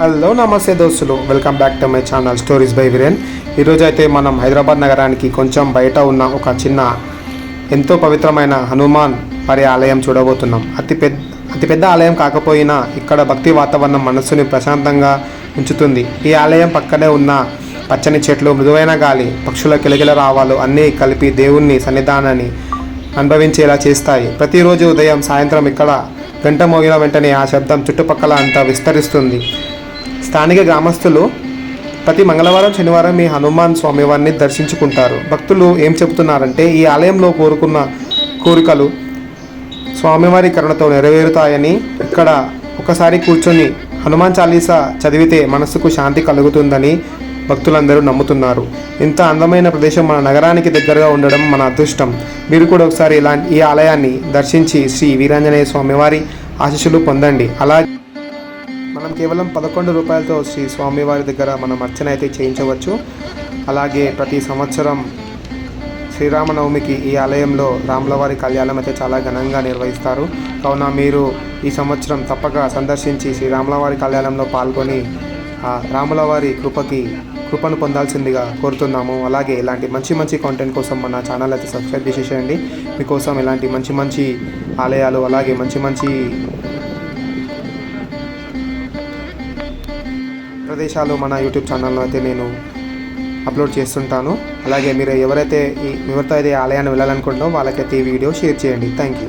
Hello నమస్తే దోస్తులు. Welcome back to my channel stories by Viren. ఈరోజు అయితే మనం హైదరాబాద్ నగరానికి కొంచెం బయట ఉన్న ఒక చిన్న ఎంతో పవిత్రమైన హనుమాన్ వారి ఆలయం చూడబోతున్నాం. అతి పెద్ద అతి పెద్ద ఆలయం కాకపోయినా ఇక్కడ భక్తి వాతావరణం మనస్సుని ప్రశాంతంగా ఉంచుతుంది. ఈ ఆలయం పక్కనే ఉన్న పచ్చని చెట్లు మృదువైన గాలి పక్షుల కిలకిల రావాలు అన్నీ కలిపి దేవుణ్ణి సన్నిధానాన్ని అనుభవించేలా చేస్తాయి. ప్రతిరోజు ఉదయం సాయంత్రం ఇక్కడ గంట మోగిన వెంటనే ఆ శబ్దం చుట్టుపక్కల అంతా విస్తరిస్తుంది. స్థానిక గ్రామస్తులు ప్రతి మంగళవారం శనివారం ఈ హనుమాన్ స్వామివారిని దర్శించుకుంటారు. భక్తులు ఏం చెబుతున్నారంటే ఈ ఆలయంలో కోరుకున్న కోరికలు స్వామివారి కరుణతో నెరవేరుతాయని ఇక్కడ ఒకసారి కూర్చొని హనుమాన్ చాలీసా చదివితే మనసుకు శాంతి కలుగుతుందని భక్తులందరూ నమ్ముతున్నారు. ఇంత అందమైన ప్రదేశం మన నగరానికి దగ్గరగా ఉండడం మన అదృష్టం. మీరు కూడా ఒకసారి ఇలా ఈ ఆలయాన్ని దర్శించి శ్రీ వీరాంజనేయ స్వామివారి ఆశీస్సులు పొందండి. అలాగే కేవలం పదకొండు రూపాయలతో శ్రీ స్వామివారి దగ్గర మనం అర్చన అయితే చేయించవచ్చు. అలాగే ప్రతి సంవత్సరం శ్రీరామనవమికి ఈ ఆలయంలో రాములవారి కళ్యాణం అయితే చాలా ఘనంగా నిర్వహిస్తారు. కావున మీరు ఈ సంవత్సరం తప్పక సందర్శించి శ్రీరాములవారి కళ్యాణంలో పాల్గొని ఆ రాములవారి కృపకి కృపను పొందాల్సిందిగా కోరుతున్నాము. అలాగే ఇలాంటి మంచి మంచి కంటెంట్ కోసం మన ఛానల్ అయితే సబ్స్క్రైబ్ చేసేసేయండి మీకోసం ఇలాంటి మంచి మంచి ఆలయాలు అలాగే మంచి మంచి ప్రదేశాలు మన యూట్యూబ్ ఛానల్లో అయితే నేను అప్లోడ్ చేస్తుంటాను. అలాగే మీరు ఎవరైతే ఈ ఎవరితో అయితే ఆలయాన్ని వెళ్ళాలనుకుంటున్నారో వాళ్ళకైతే ఈ వీడియో షేర్ చేయండి. Thank you.